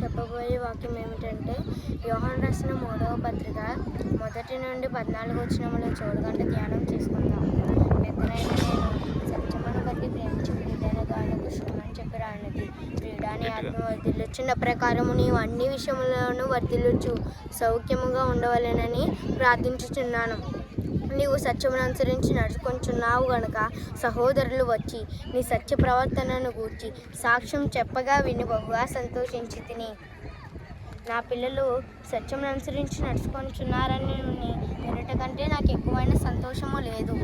చెప్పబోయే వాక్యం ఏమిటంటే యోహాన్ రాసిన మూడవ పత్రిక మొదటి నుండి పద్నాలుగు వచ్చినములో చూడగంట ధ్యానం చేసుకుందాం. పెద్దనైన నేను సత్యమును బట్టి ప్రేమించి ప్రియుడైన గాలకు శుభమని చెప్పి రానది. ప్రియుడాని ఆత్మ వర్ధిల్లుచున్న ప్రకారము నీవు అన్ని విషయములను వర్ధిల్లుచు సౌఖ్యముగా ఉండవలెనని ప్రార్థించుచున్నాను. నీవు సత్యమును అనుసరించి నడుచుకొంచున్నావు గనుక సహోదరులు వచ్చి నీ సత్య ప్రవర్తనను గూర్చి సాక్ష్యం చెప్పగా విని బహుగా సంతోషించి తిని. నా పిల్లలు సత్యం అనుసరించి నడుచుకొంచున్నారని వినట కంటే నాకు ఎక్కువైన సంతోషము లేదు.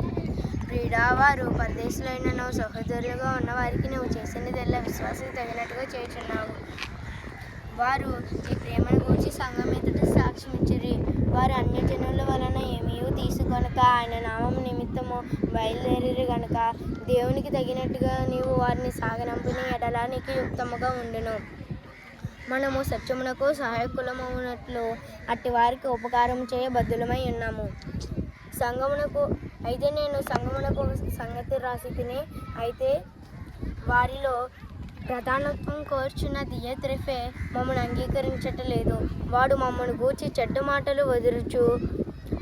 క్రీడా వారు నువ్వు సహోదరులుగా ఉన్న వారికి నువ్వు చేసినదల్లా విశ్వాసం తగినట్టుగా చేస్తున్నావు వారు ఈ ప్రేమను గురించి సంఘం ఎదుట సాక్ష్యం ఇచ్చిరి వారు కనుక ఆయన నామం నిమిత్తము బయలుదేరి గనుక దేవునికి తగినట్టుగా నీవు వారిని సాగనంపిన ఎడల నీకు యుక్తముగా ఉండును. మనము సత్యమునకు సహాయకులమవునట్లు అట్టి వారికి ఉపకారం చేయ బద్దులమై ఉన్నాము. సంగమునకు అయితే నేను సంగమునకు సంగతి రాసి తిని అయితే వారిలో ప్రధానత్వం కోర్చున్న దియత్రిఫే మమ్మల్ని అంగీకరించటలేదు. వాడు మమ్మల్ని గూర్చి చెడ్డ మాటలు వదులుచు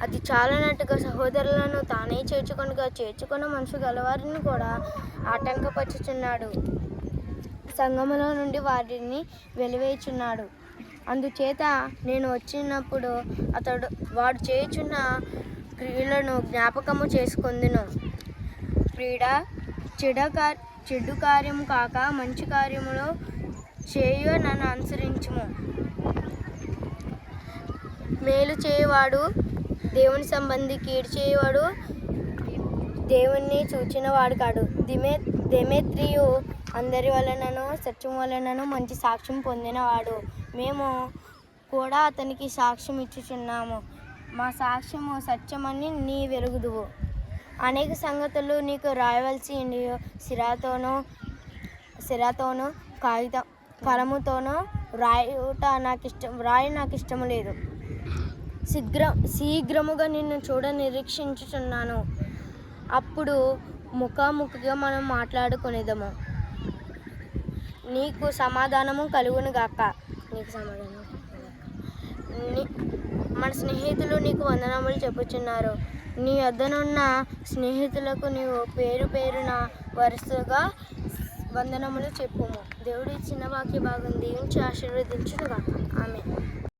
అది చాలనట్టుగా సహోదరులను తానే చేర్చుకొనగా చేర్చుకున్న మనసు గలవారిని కూడా ఆటంకపరుచుచున్నాడు. సంగములో నుండి వారిని వెలివేయుచున్నాడు. అందుచేత నేను వచ్చినప్పుడు అతడు వాడు చేయుచున్న క్రియలను జ్ఞాపకము చేసుకుందును. క్రీడ చెడకా చెడు కార్యము కాక మంచి కార్యములో చేయు నన్ను అనుసరించుము. మేలు చేయవాడు దేవుని సంబంధి కీడు చేయవాడు దేవుణ్ణి చూచిన వాడు కాడు. దిమే దిమేత్రియు అందరి వలనను సత్యం వలనను మంచి సాక్ష్యం పొందినవాడు మేము కూడా అతనికి సాక్ష్యం ఇచ్చుచున్నాము. మా సాక్ష్యము సత్యమని నీ వెలుగుదువు అనేక సంగతులు నీకు రాయవలసి సిరాతోనూ సిరాతోనూ కాగితం కలముతోనూ రాయుట నాకు ఇష్టం రాయి నాకు ఇష్టం లేదు. శీఘ్ర శీఘ్రముగా నిన్ను చూడ నిరీక్షించుచున్నాను. అప్పుడు ముఖాముఖిగా మనం మాట్లాడుకునేదము. నీకు సమాధానము కలుగును గాక. నీకు సమాధానం మన స్నేహితులు నీకు వందనములు చెప్పుచున్నారు. నీ వద్దనున్న స్నేహితులకు నీవు పేరు పేరున వరుసగా వందనములు చెప్పుము. దేవుడు ఇచ్చిన వాక్య భాగం దీవించి ఆశీర్వదించునుగా ఆమె